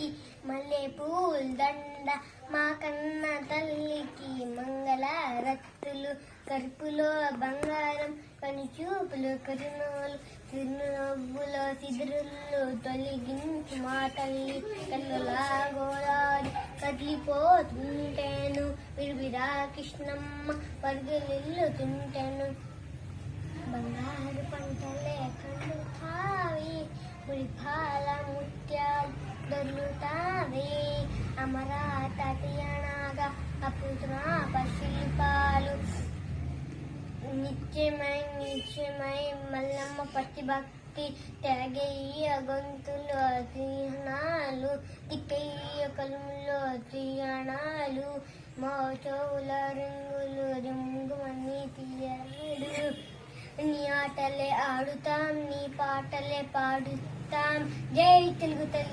తల్లికి మల్లె పూల దండ మా కన్న తల్లికి మంగళ రత్తులు కరుపులో బంగారం పని చూపులు కరుణోలు చిరునవ్వులో చిదురులు తొలగించి మా తల్లి కళ్ళలా గోరాడి కదిలిపోతుంటేను. విరివిరా కృష్ణమ్మ పరుగులిల్లుతుంటేను బంగారు పంటలే కండుతావి పులిపాల ముత్యాలు తటియనగా పశుపాలు నిత్యమై నిత్యమై మల్లమ్మ పట్టి భక్తి తెగయ్య గొంతులో తీహనాలు తిక్కయ్య కలుములో తీయణాలు మా చెవుల రంగులు రింగుమని తీయడు నీ ఆటలే ఆడుతాం నీ పాటలే పాడుతాం. జై తెలుగు తల్లి.